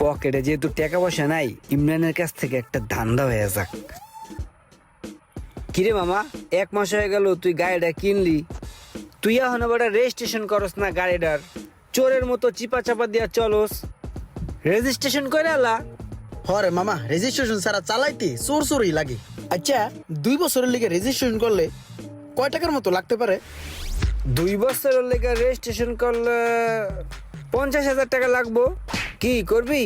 পকেটে যেহেতু টাকা পয়সা নাই ইমরানের কাছ থেকে একটা ধান্দা হয়ে যাক। কিরে মামা এক মাস হয়ে গেল তুই গাড়িটা কিনলি। তুই এখন আবার রেজিস্ট্রেশন করস না গাড়িটার? চোরের মতো চিপা চাপা দিয়া চলস। রেজিস্ট্রেশন করে আলা হরে মামা রেজিস্ট্রেশন ছাড়া চালাইতে চোর চোরই লাগে। আচ্ছা দুই বছরের লিগে রেজিস্ট্রেশন করলে কয় টাকার মতো লাগতে পারে? দুই বছরের লিগে রেজিস্ট্রেশন করলে পঞ্চাশ হাজার টাকা লাগবো। কি করবি?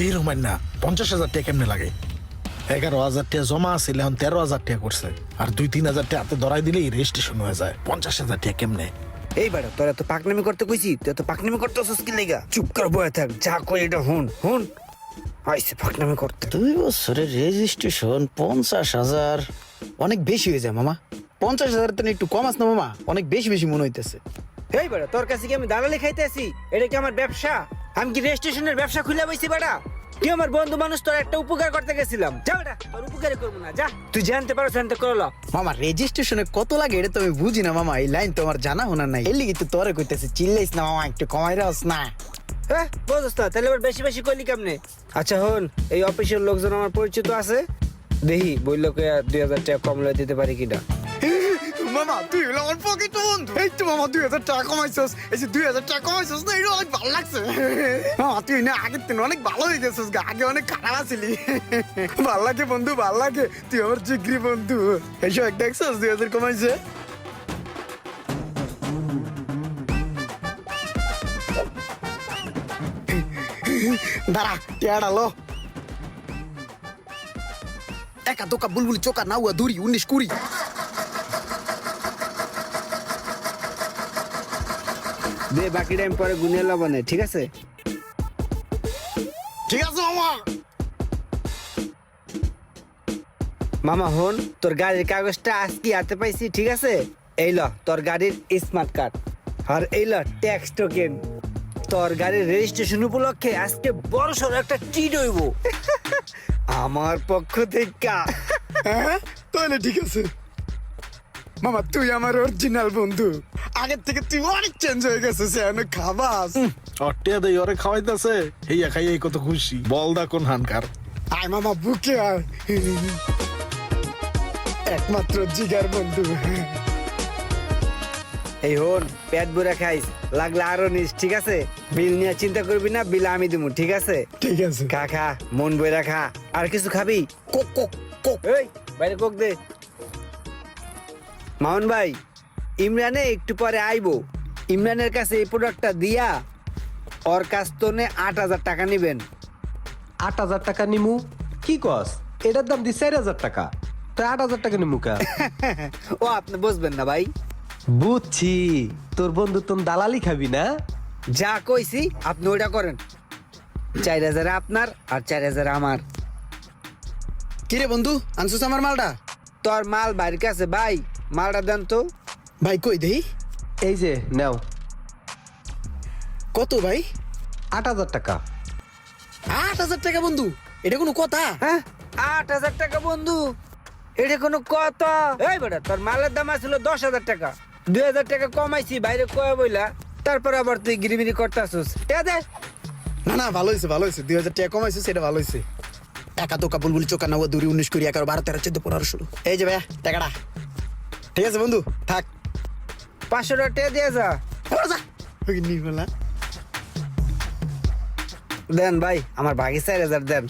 এই রকমের না পঞ্চাশ হাজার টাকা কেমনে লাগে? এগারো হাজার টাকা জমা আছিল এখন তেরো হাজার টাকা করছে। আর দুই তিন হাজার টাকা হাতে ধরাই দিলেই রেজিস্ট্রেশন হয়ে যায়। পঞ্চাশ হাজার টাকা কেমনে? এই বেটা তোরা তো পাকনামি করতে কইছি তুই তো পাকনামি করতে আসছিস কি লেগা? চুপ কর বয়ে থাক যা কই এটা হুন হুন। আইসে পাকনামি করতে। দুই বছরের রেজিস্ট্রেশন পঞ্চাশ হাজার। অনেক বেশি হয়ে যায় মামা। পঞ্চাশ হাজার তো একটু কম আস না মামা? অনেক বেশি বেশি মনে হইতেছে। এই বেটা তোর কাছে কি আমি দালালি খাইতে আসি এটা কি আমার ব্যবসা? আমি কি রেজিস্ট্রেশনের ব্যবসা খুলে বইছি বেটা? তুই আমার বন্ধু মানুষ তোর একটা উপকার করতে গেছিলাম। যা বেটা তোর উপকারই করব না যা। তুই জানতে পারো জানতে করল মামা রেজিস্ট্রেশনে কত লাগে এটা তো আমি বুঝি না মামা। এই লাইন তো আমার জানা হোনা নাই। এর লিগে তো তোরে কইতেছে চিল্লাইস না মামা একটু কমাই রাস না। হ্যাঁ বুঝছ তাহলে এবার বেশি বেশি করলি কেমনে? আচ্ছা হন এই অফিসের লোকজন আমার পরিচিত আছে? দেখি বলল কে দুই হাজার টাকা কম লয়ে দিতে পারি কিনা। মামা তুই হলো আমার পকেট বন্ধু। এই তো মামা, দুই হাজার টাকা কমাইছস। এই যে দুই হাজার টাকা কমাইছস না এটা অনেক ভালো লাগছে। মামা, তুই না, আগের দিন অনেক ভালো হয়ে গেছিস গা। আগে অনেক খারাপ আছিলি। ভালো লাগে বন্ধু, ভালো লাগে। তুই আমার জিগরি বন্ধু। এইসব এক দেখছস, দুই হাজার কমাইছে? দাঁড়া টেয়াড়ালো একা দোকা বুলবুলি চোকা নাউয়া দূরি, উনিশ কুড়ি। দে বাকি টাইম পরে গুনে লবণে ঠিক আছে? ঠিক আছে মামা। মামা হন তোর গাড়ির কাগজটা আজকে হাতে পাইছি ঠিক আছে? এই ল তোর গাড়ির স্মার্ট কার্ড আর এই ল ট্যাক্স টোকেন তোর গাড়ির রেজিস্ট্রেশন উপলক্ষে আজকে বড় সড়ো একটা টিট হইব। আমার পক্ষ থেকে। হ্যাঁ তাহলে ঠিক আছে। মামা তুই আমার অরিজিনাল বন্ধু। আগের থেকে তুই অনেক চেঞ্জ হয়ে গেছিস অনেক খাবাস। অটিয়া দেই ওরে খাওয়াইতেছে। হেইয়া খাইয়াই কত খুশি। বল দা কোন হানকার। আয় মামা বুকে আয়। একমাত্র জিগার বন্ধু। এই হন পেট ভরে খাইস। লাগলে আরও নিস ঠিক আছে? বিল নিয়ে চিন্তা করবি না বিল আমি দিব ঠিক আছে? ঠিক আছে। খা খা মন বইরা খা। আর কিছু খাবি? Coke Coke Coke. এই বাইরে কোক দে। মামুন ভাই ইমরানে একটু পরে আইবো। ইমরানের কাছে এই প্রোডাক্টটা দিয়া ওর কাছ তো নে আট হাজার টাকা নিবেন। আট হাজার টাকা নিমু? কি কস? এটার দাম দি চার হাজার টাকা। তো আট হাজার টাকা নিমু কা? ও আপনি বুঝবেন না ভাই। বুঝছি। তোর বন্ধু তুমি দালালি খাবি না? যা কইছি আপনি ওইটা করেন। চার হাজার আপনার আর চার হাজার আমার। কিরে বন্ধু আনছিস আমার মালটা? তোর মাল বাড়ির কাছে ভাই মালটা দেন তো। ভাই কই দেই? এই যে নাও। কত ভাই? আট হাজার টাকা। আট হাজার টাকা বন্ধু। এটা কোনো কথা? হ্যাঁ? আট হাজার টাকা বন্ধু। এটা কোনো কথা? এই বেটা তোর মালের দাম আসলো দশ হাজার টাকা। দুই হাজার টাকা কমাইছি বাইরে কয়ে বইলা। তারপর আবার তুই গিরিমিরি করতে আসুস ঠিক আছে না না ভালো হয়েছে ভালো হয়েছে দুই হাজার টাকা কমাইছিস সেটা ভালো হয়েছে একা তো বুল চোখা নাও দুরি উনিশ কুড়ি এগারো বারো তেরো চোদ্দ পনেরো ষোলো। এই যে ভাইয়া টাকাটা। ঠিক আছে বন্ধু থাক। পাঁচশো টাকা দিয়ে যা। ওরা যা। ওই নির্মলা। দেন ভাই আমার ভাগি চার হাজার দেন।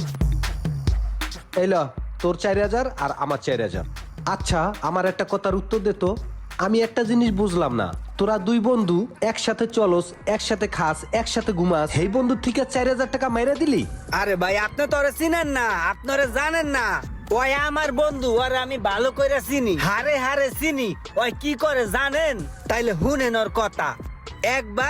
এই ল তোর চার হাজার আর আমার চার হাজার। আচ্ছা আমার একটা কথার উত্তর দে তো। আমি একটা জিনিস বুঝলাম না। তোরা দুই বন্ধু একসাথে চলস একসাথে খাস একসাথে ঘুমাস। এই বন্ধু থেকে চার হাজার টাকা মাইরা দিলি? আরে ভাই আপনি তো ওরে চিনেন না আপনারা জানেন না। ওই আমার বন্ধু আর আমি ভালো করে চিনি। হারে হারে, চিনি। ওই কি করে জানেন? তাইলে হুনেন ওর কথা। একবার